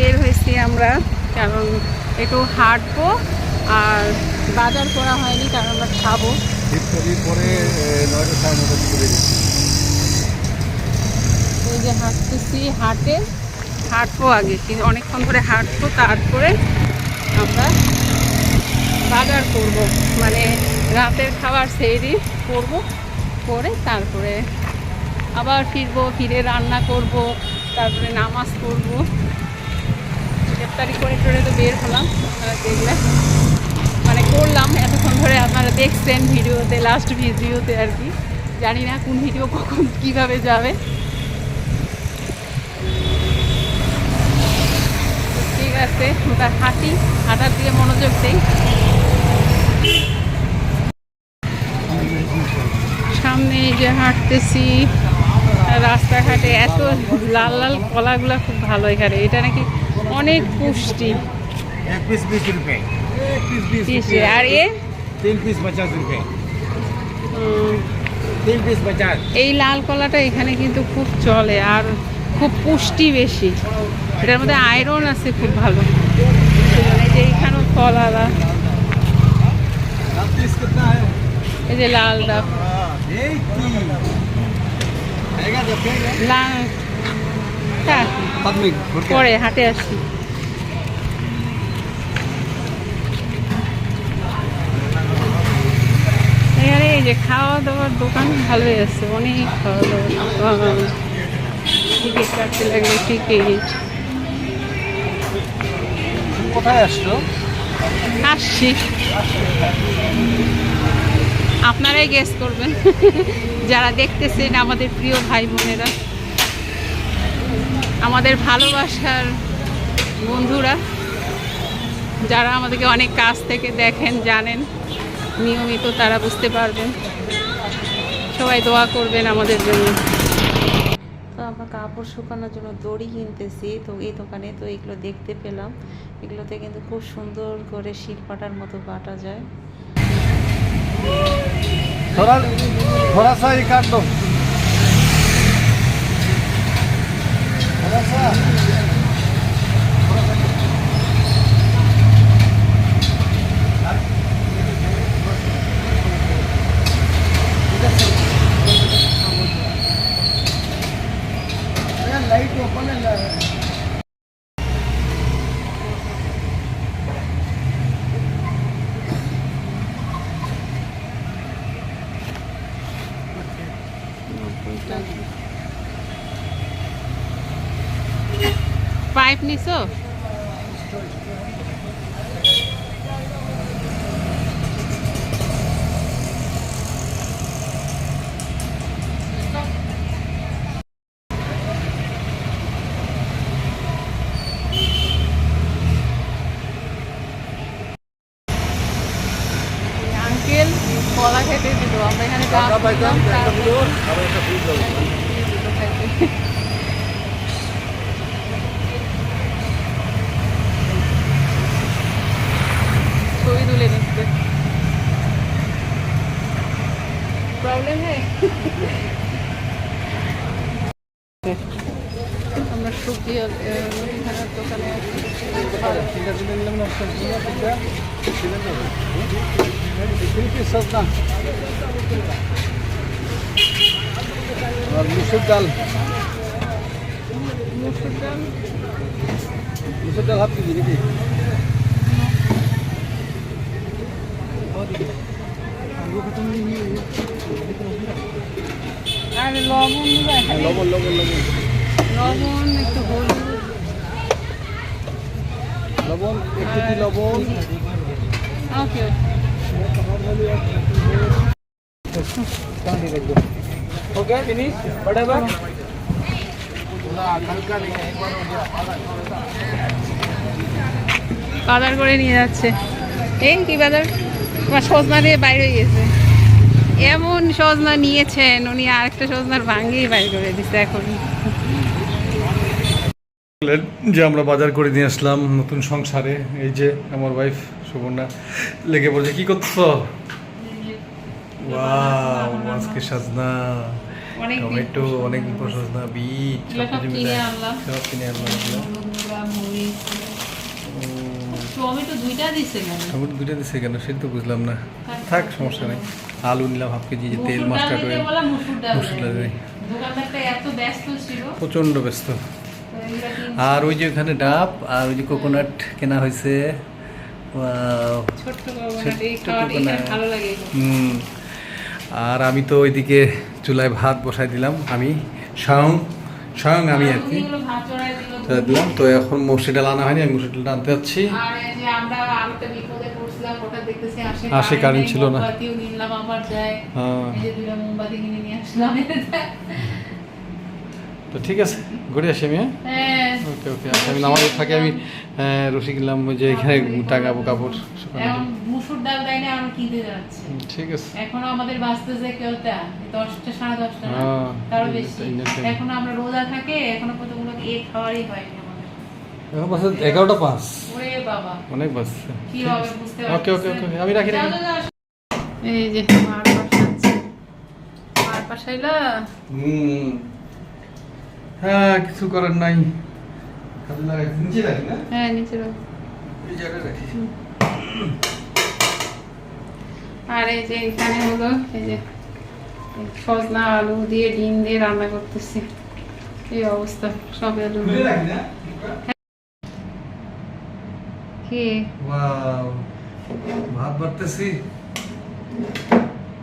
বের হয়েছি আমরা। কারণ একটু হাঁটবো আর বাজার করা হয়নি কারণ আমরা খাব। ওই যে হাঁটতেছি হাঁটে। হাঁটবো আগে কিন্তু অনেকক্ষণ ধরে হাঁটবো তারপরে আমরা বাজার করব। মানে রাতের খাবার সেরি করব করে তারপরে আবার ফিরবো ফিরে রান্না করব তারপরে নামাজ পড়ব। গ্রেপ্তারি করে টরে তো বের হলাম, আপনারা দেখলে মানে করলাম, এতক্ষণ ধরে আপনারা দেখছেন ভিডিওতে লাস্ট ভিডিওতে আর কি। জানি না কোন ভিডিও কখন কীভাবে যাবে। ঠিক আছে এবার হাঁটি, হাঁটার দিয়ে মনোযোগ দেই। সামনে যে হাঁটতেছি, রাস্তাঘাটে এত লাল লাল কলাগুলো খুব ভালো এখানে। এটা নাকি অনেক পুষ্টি এক পিস बीस रुपए एक पीस बीस পিসে আর এ तीन पीस पचास रुपए উম, तीन पीस पचास এই লাল কলাটা এখানে কিন্তু খুব চলে আর খুব পুষ্টি বেশি এটার মধ্যে আয়রন আছে খুব ভালো সেজন্য এই যে এইখানেও কলালা आप पीस कितना है এই যে লাল ডাব एक की आएगा देखेगा লাল হ্যাঁ बाद में পরে হাটে আসি। এখানে এই যে খাওয়া দাওয়ার দোকান ভালোই আছে। অনেক খাওয়া টিকিট কাটতে টিকিট কোথায় আসছো? আসছি। আপনারাই গেস করবেন। যারা দেখতেছেন আমাদের প্রিয় ভাই বোনেরা আমাদের ভালোবাসার বন্ধুরা যারা আমাদেরকে অনেক কাছ থেকে দেখেন জানেন নিয়মিত তারা বুঝতে পারবেন সবাই দোয়া করবেন আমাদের জন্য তো আমরা কাপড় শুকানোর জন্য দড়ি কিনতেছি তো এই দোকানে তো এগুলো দেখতে পেলাম এগুলোতে কিন্তু খুব সুন্দর করে শিলপাটার মতো বাটা যায় थोड़ा थोड़ा सा ही काट दो ಲೈಟ್ ಓಪನ್ পাইপ নিছো? কলা খেতে দিল। আমরা এখানে চা করলাম, চা করলাম। দিল খাইতে। ছবি তুলে নিচ্ছে প্রবলেম হ্যাঁ আমরা সবজি আহ, মুদিখানার দোকানে আছি বিশ্বাস না আর মুসুর ডাল। মুসুর ডাল। মুসুর ডাল হাফ কেজি লবণ হ্যাঁ, লবণ লবণ লবণ। লবণ একটু হলুদ। লবণ লবণ। লবণ ওকে। ओके फिनिश बड़े बार हल्का नहीं है एक बार हो गया বাজার করে নিয়ে যাচ্ছে এই কি বাজার তোমার সজনা দিয়ে বাইরে গিয়েছে এমন সজনা নিয়েছেন উনি আরেকটা সজনার ভাঙ্গেই বাইর করে দিচ্ছে এখন বললেন যে আমরা বাজার করে নিয়ে আসলাম নতুন সংসারে এই যে আমার ওয়াইফ সুবর্ণা লেগে পড়ছে কি করছো ওয়াও আজকে সাজনা। টমেটো অনেক সজনা পর সজনা বিট সব কিনে আনলাম। সব কিনে আনলাম টমেটো দুইটা দিছে কেন? টমেটো দুইটা দিচ্ছে কেন? সেটা তো বুঝলাম না। থাক সমস্যা নেই। আলু নিলাম হাফ কেজি যে তেল মুসুর ডাল। দোকানদারটা এত ব্যস্ত ছিল। প্রচণ্ড ব্যস্ত। আর ওই যে ওখানে ডাব আর ওই যে কোকোনাট কেনা হয়েছে। Wow! ছোট্ট কোকোনাট, এই ছোট্ট খাওয়ার এখানে কোকোনাট। ভালো লাগে। হুম। আর আমি তো ওইদিকে চুলায় ভাত বসাই দিলাম আমি স্বয়ং স্বয়ং আমি আর কি। দিলাম তো এখন মসুর ডাল আনা হয়নি আমি মসুর ডাল আনতে যাচ্ছি। আসে কারেন্ট ছিল না। তো ঠিক আছে ঘুরে আসি আমি হ্যাঁ? হ্যাঁ, ওকে ওকে আচ্ছা আমি নামাজ থাকে আমি আহ, রশি কিনলাম যে এখানে টাঙাবো কাপড় শুকানো মুসুর ডাল দেয়নি, আমরা কিনতে যাচ্ছি। ঠিক আছে। এখনও আমাদের বাঁচতেছে কেউটা দশটা সাড়ে দশটা না হ্যাঁ, তারও বেশি। এখনও আমরা রোজা থাকে এখনও পর্যন্ত এ খাওয়ারই হয়নি এখন বাসে এগারোটা পাঁচ। অনেক বাজছে। কি হবে বুঝতে ওকে ওকে ওকে আমি রাখি রাখি। এই যে মার পাশাইলা হুম। হ্যাঁ কিছু করার নাই। কাজে লাগাই নিচে রাখি না? হ্যাঁ নিচে রাখো। এই জায়গায় রাখি। আর এই যে এখানে হলো এই যে আলু দিয়ে ডিম দিয়ে রান্না করতেছি। এই অবস্থা সব আলু। খুলে রাখি না? কি? ওয়াও ভাত বাড়তেছি।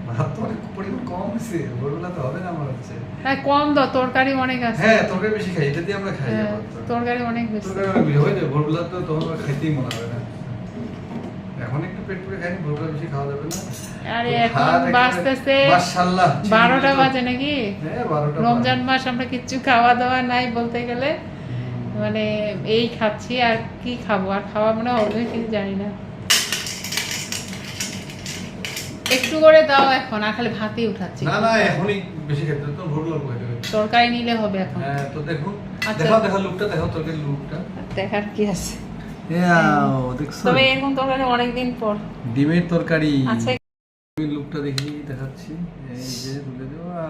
ভাত তো অনেক পরিমাণ কম হয়েছে ভোরবেলা তো হবে না আমার হচ্ছে হ্যাঁ কম দাও তরকারি অনেক আছে। হ্যাঁ তরকারি বেশি খাই এটা দিয়ে আমরা খাই হ্যাঁ, তরকারি। অনেক বেশি। তরকারি অনেক বেশি হয়ে যায় ভোরবেলা তো তখন খাইতেই মনে হবে না। এখন একটু পেট পুরে খাইনি ভোরবেলা বেশি খাওয়া যাবে না। আরে এখন মাশাআল্লাহ। বাজে নাকি? হ্যাঁ রমজান মাস আমরা কিচ্ছু খাওয়া দাওয়া নাই বলতে গেলে। মানে এই খাচ্ছি আর কি খাব? আর খাওয়া মানে হবে জানি না। একটু করে দাও এখন আর খালি ভাতই উঠাচ্ছি। না না এখনই বেশি খেতে তো খাইতে হবে। তরকারি নিলে হবে এখন। হ্যাঁ তো দেখুন আচ্ছা। দেখাও দেখাও লুকটা দেখাও তরকারি লুকটা দেখার কি আছে? তবে এরকম তরকারি অনেকদিন পর। ডিমের তরকারি। আচ্ছা। লুকটা দেখি দেখাচ্ছি। এই যে তুলে দেওয়া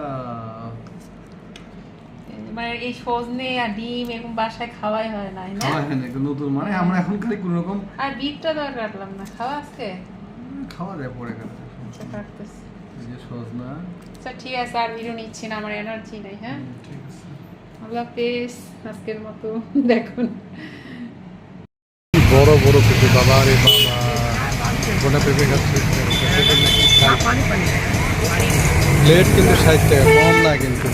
মানে এই সজনে আর ডিম এরকম বাসায় খাওয়াই হয় না? না হয় না নতুন মানে আমরা এখন খালি কোনো রকম আর বিটটা কাটলাম না খাওয়া আজকে খাওয়া যায় পরে আচ্ছা কাটতেছি সজনা। আচ্ছা ঠিক আছে আর ভিডিও নিচ্ছি না আমার এনার্জি নেই হ্যাঁ? ঠিক আছে। আল্লাহ হাফেজ আজকের মতো দেখুন। বড় বড় পেঁপে বাবা রে বাবা। গোটা পেঁপে খাচ্ছে প্লেট কিন্তু ষাট টাকা কম না কিন্তু।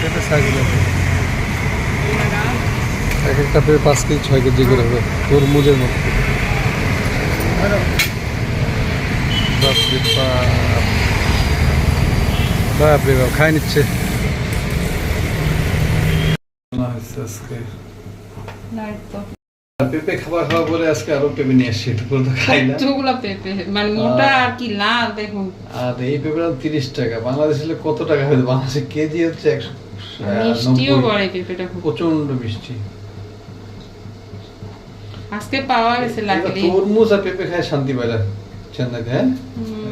পেঁপে সাইজ এক একটা পাঁচ কেজি ছয় কেজি করে হবে তরমুজের মতো। বাপরে বাপ। খাই নিচ্ছে। পেঁপে খাবার খাওয়া বলে আজকে আরও পেঁপে নিয়ে আসছি এটুকুলো তো খাই না। পেঁপে মানে মোটা আর কি লাল দেখুন। আর এই পেঁপে তিরিশ টাকা বাংলাদেশে কত টাকা হবে বাংলাদেশে কেজি হচ্ছে একশো মিষ্টিও করে পেঁপেটা প্রচণ্ড মিষ্টি। আজকে পাওয়া গেছে লাকিলি তরমুজ আর পেঁপে খায় শান্তি পায় না চেন্নাইতে হ্যাঁ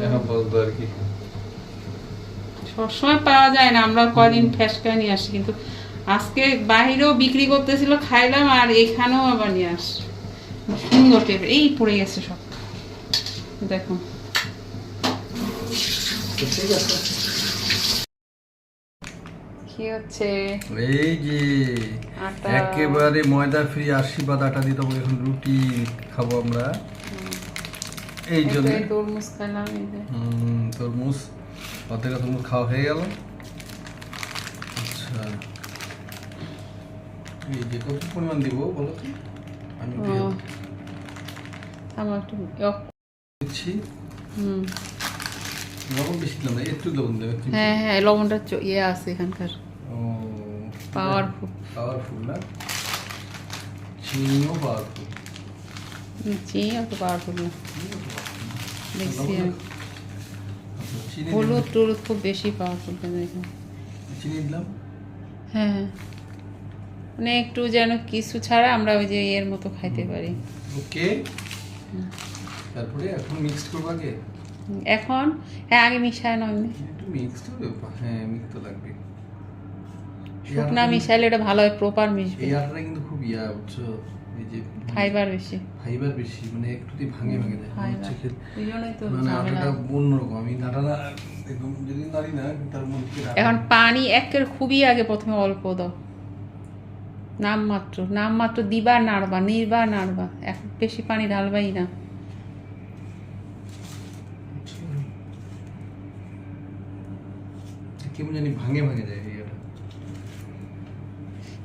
এখন পর্যন্ত আর কি সবসময় পাওয়া যায় না আমরা কদিন ফ্যাসকা নিয়ে আসি কিন্তু আজকে বাইরেও বিক্রি করতেছিল খাইলাম আর এখানেও আবার নিয়ে আস। সুন্দর পেঁপে এই পড়ে গেছে সব। দেখুন। তো ঠিক আছে। কি হচ্ছে? এই যে একেবারে ময়দা ফ্রি আশীর্বাদ আটা দিয়ে এখন রুটি খাব আমরা। এই জন্য তরমুজ খাইলাম হুম, তরমুজ। অর্ধেক তরমুজ খাওয়া হয়ে গেল। আচ্ছা। এই যে কত পরিমাণ দিব বলো তো? আমি আমার একটু দিচ্ছি। হুম। লবণ বেশি দিলাম না একটু লবণ দেবে হ্যাঁ হ্যাঁ লবণটা ইয়ে আছে এখানকার। ও Powerful. পাওয়ারফুল না? চিনিও পাওয়ারফুল চিনি অত পাওয়ারফুল না। দেখছি হলুদ টলুদ খুব বেশি পাওয়ারফুল কেন এখানে? চিনি দিলাম। হ্যাঁ হ্যাঁ। মানে একটু যেন কিছু ছাড়া আমরা ওই যে এর মতো খাইতে পারি। ওকে। তারপরে এখন মিক্সড করব আগে? এখন? হ্যাঁ আগে মিশায় না এমনি। একটু মিক্সড হবে হ্যাঁ মিক্স তো লাগবে শুকনা মিশাইলে এটা ভালো হয় প্রপার মিশবে। এই আটাটা কিন্তু খুব ইয়া বুঝছ এই যে ফাইবার বেশি। ফাইবার বেশি মানে একটু দিয়ে ভাঙে ভাঙে যায়। হচ্ছে মানে ঝামেলা। আটাটা অন্যরকম। আমি আটাটা একদম যদি নাড়ি না তার মধ্যে এখন পানি একের খুবই আগে প্রথমে অল্প দাও। নামমাত্র নামমাত্র দিবা নাড়বা নির্বা নাড়বা। এখন বেশি পানি ঢালবাই না। কেমন জানি ভাঙে ভাঙে যায়।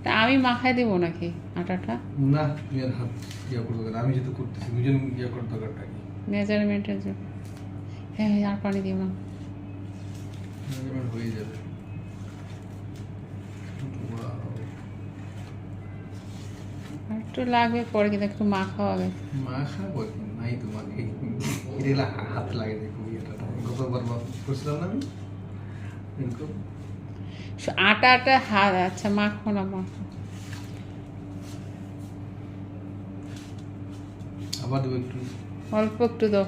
তা আমি মাখায় দেবো নাকি আটাটা? না তুমি আর হাত ইয়া করতে পারো আমি যেহেতু করতেছি দুজন ইয়া করার দরকারটা কি? মেজারমেন্টের জন্য। হ্যাঁ হ্যাঁ, আর পানি দিও না। মেজারমেন্ট হয়ে যাবে। একটু লাগবে পরে কিন্তু একটু মাখাও হবে। মা খাব এখন নাই তো মানে। এটা হাত লাগে দেখো ইয়েটা। গতবার বা- করছিলাম না আমি? এরকম আটা আটা হাত আচ্ছা মাখো না মাখো। আবার দেবো একটু। অল্প একটু দাও।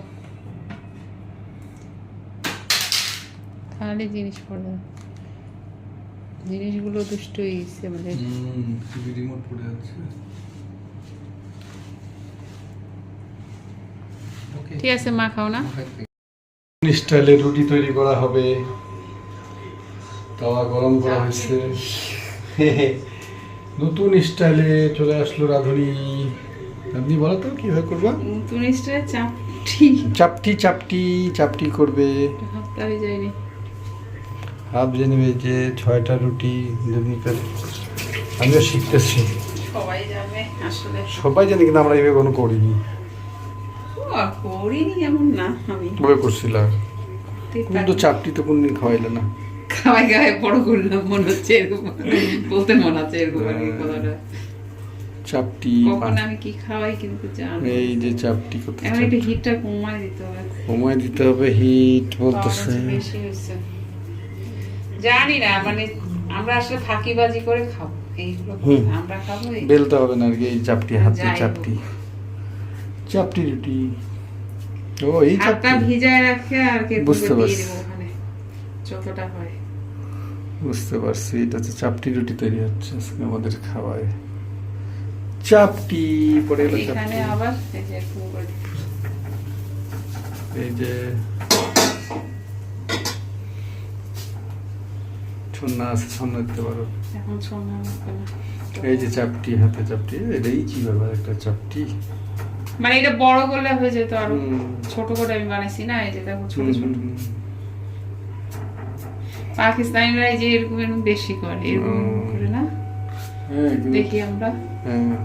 তাহলে জিনিস পড়ে জিনিসগুলো দুষ্ট হয়ে গেছে আমাদের রিমোট পড়ে যাচ্ছে। ঠিক আছে মাখাও না। স্টাইলে রুটি তৈরি করা হবে। তাওয়া গরম করা হয়েছে। নতুন স্টাইলে চলে আসলো রাঁধুনি। আপনি বলো তো কীভাবে করবা? নতুন স্টাইল চাপটি। চাপটি চাপটি চাপটি করবে। হয়ে যায়নি হাফ যে নেবে যে ছয়টা রুটি দুদিকের আমিও শিখতেছি। সবাই জানে আসলে। সবাই জানি কিন্তু আমরা এইভাবে কোনো করিনি। করিনি এমন না আমি। করছিলাম। কিন্তু চাপটি তো কোনদিন খাওয়াইলে না। খাওয়াই গায়ে বড় করলাম মনে হচ্ছে এরকম। বলতে মনে হচ্ছে এরকম আর কি কথাটা। চাপটি কখন আমি কি খাওয়াই কিন্তু জানি। এই যে চাপটি করতে এখন একটু হিটটা কমাই দিতে হবে। সময় দিতে হবে হিট বলতেছে। বেশি হয়েছে জানি না মানে আমরা আসলে ফাঁকিবাজি করে খাব আমরা খাব বেলতে হবে না আর কি এই চাপটি হাতে চাপটি চাপটি রুটি। ও এই চাপটি ভিজায় রাখে আর কে বুঝতে পারছি। যতটা হয়। বুঝতে পারছি এটা হচ্ছে চাপটি রুটি তৈরি হচ্ছে আজকে আমাদের খাওয়ায়। চাপটি পরে এলো চাপটি। এই যে ছন্না আছে ছন্না দিতে পারো। এই যে চাপটি হাতে চাপটি এটাই কি ব্যাপার একটা চাপটি। মানে এটা বড় করলে হয়ে যেত আর। ছোট করে আমি বানাইছি না এই যে দেখো ছোট ছোট। পাকিস্তানিরা যে এরকম এরকম বেশি করে এরকম করে না? হ্যাঁ দেখি আমরা। হ্যাঁ।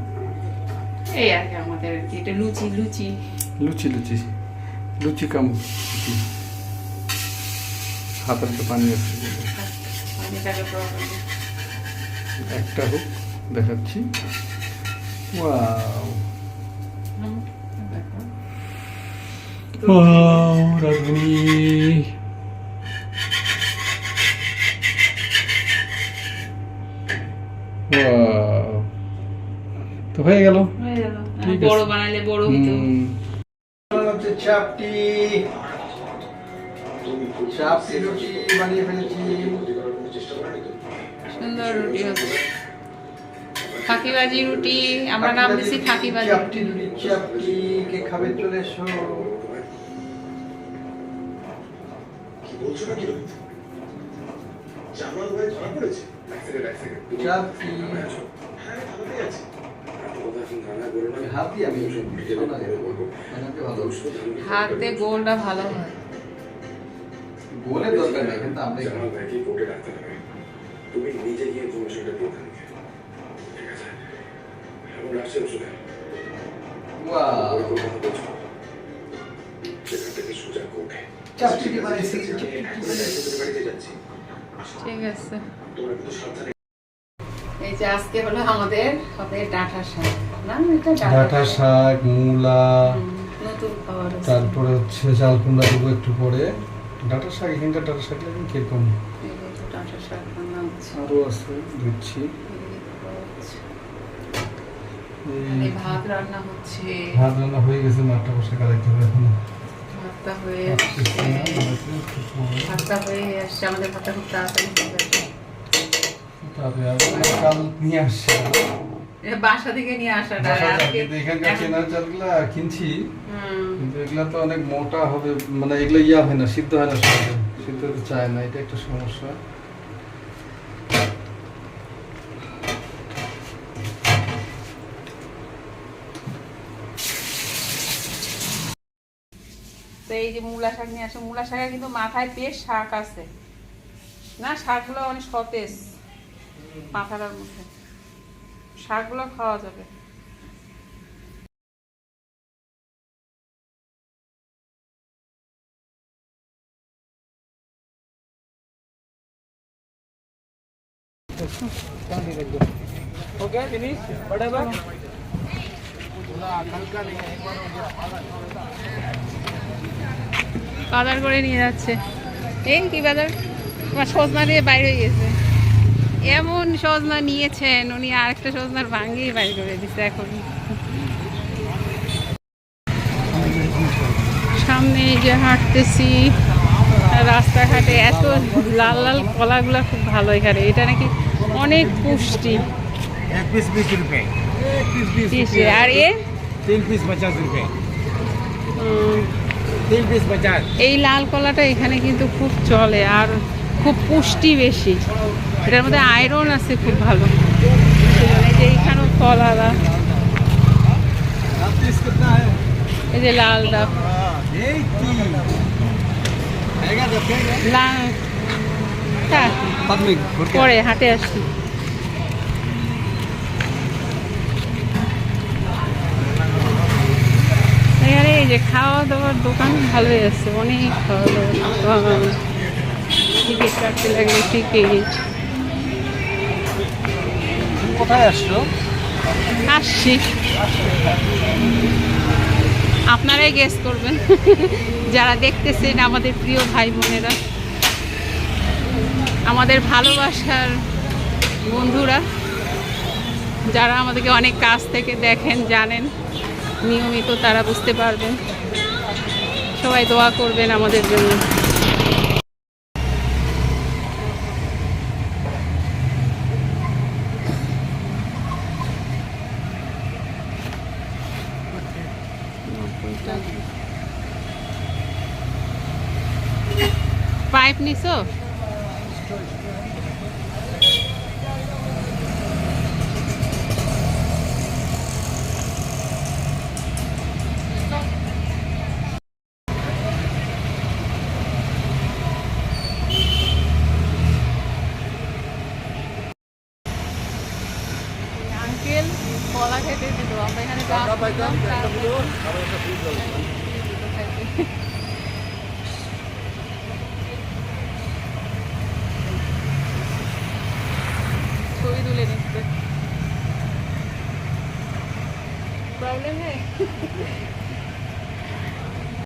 এই আর কি আমাদের আর কি এটা লুচি লুচি। লুচি লুচি। লুচি কাম। হাতের তো পানি আছে। একটা হোক দেখাচ্ছি। ওয়াও। ওয়াও রাধুনি। তো হয়ে গেল। হয়ে গেল। ঠিক বড় বানাইলে বড় হতো। হচ্ছে চাপটি। চাপটি রুটি বানিয়ে ফেলেছি। সুন্দর রুটি হচ্ছে। ফাঁকিবাজি রুটি আমরা নাম দিছি ফাঁকিবাজি চাপটি রুটি রুটি চাপটি। কে খাবে চলে এসো। কি বলছো না কি জামাল ভাই ধরা পড়েছে? সেকেন্ড এক সেকেন্ড চাপটি হ্যাঁ থানাতেই আছে এত কথা এখন থানায় বলো না হাত দিয়ে আমি সব বিকেলে শোনা যায়। বলব বানাতে ভালো হাতে গোলটা ভালো হয় গোলের দরকার নেই কিন্তু আমরা জামাল ভাইকে কোর্টে রাখতে হবে তুমি নিজে গিয়ে ইনফরমেশনটা দিয়ে থাকবে ঠিক আছে এখন রাখছি ওষুধে ওয়াও ওই কথা বলছো সেখান থেকে সোজা কোর্টে চাপটি বানাইছি বাড়িতে যাচ্ছি ঠিক আছে। এই যে আজকে হলো আমাদের হবে ডাঁটা শাক না? এটা ডাঁটা শাক। মূলা নতুন খাবার তারপরে হচ্ছে চাল কুমড়া দেবো একটু পরে। ডাঁটা শাক এখানকার ডাঁটা শাক কীরকম ডাঁটা শাক রান্না হচ্ছে। আরও আছে দিচ্ছি। ভাত রান্না হচ্ছে। ভাত রান্না হয়ে গেছে মাঠটা বসে কাটাইতে হবে এখন। ভাতটা হয়ে আসছে। ভাতটা হয়ে আসছে। আমাদের ভাতটা খুব তাড়াতাড়ি হয়ে যাবে। কাল নিয়ে আসছি। এটা বাসা থেকে নিয়ে আসাটা। আর আজকে এখানকার এখন- কিনছি। হুম, কিন্তু এগুলা তো অনেক মোটা হবে। মানে এগুলো ইয়া হয় না সিদ্ধ হয় না সিদ্ধ চায় না এটা একটা সমস্যা। এই যে মূলা শাক নিয়ে আসে মূলা শাকের কিন্তু মাথায় বেশ শাক আছে। না শাকগুলো অনেক সতেজ মাথাটার মধ্যে। শাকগুলো খাওয়া যাবে। বাজার করে নিয়ে যাচ্ছে। এই কি বাজার? সজনা দিয়ে বাইরে গেছে। এমন সজনা নিয়েছেন উনি আরেকটা সজনার ভাঙিয়ে বাইরে করে দিচ্ছে এখন। সামনে যে হাঁটতেছি রাস্তাঘাটে এত লাল লাল কলাগুলো খুব ভালো এখানে। এটা নাকি অনেক পুষ্টি। আর এ? এই লাল কলাটা এখানে কিন্তু খুব চলে আর খুব পুষ্টি বেশি। এটার মধ্যে আয়রন আছে খুব ভালো। যে এইখানেও ফল আলা। এই যে লাল ডাব। হ্যাঁ। পরে হাটে আসছি। এখানে এই যে খাওয়া দাওয়ার দোকান ভালোই আছে অনেক খাওয়া দাওয়ার টিকিট কাটতে লাগলে টিকিট কোথায় আসছি? আপনারাই গেস করবেন। যারা দেখতেছেন আমাদের প্রিয় ভাই বোনেরা আমাদের ভালোবাসার বন্ধুরা যারা আমাদেরকে অনেক কাছ থেকে দেখেন জানেন নিয়মিত তারা বুঝতে পারবেন। সবাই দোয়া করবেন আমাদের জন্য। পাইপ নিছো?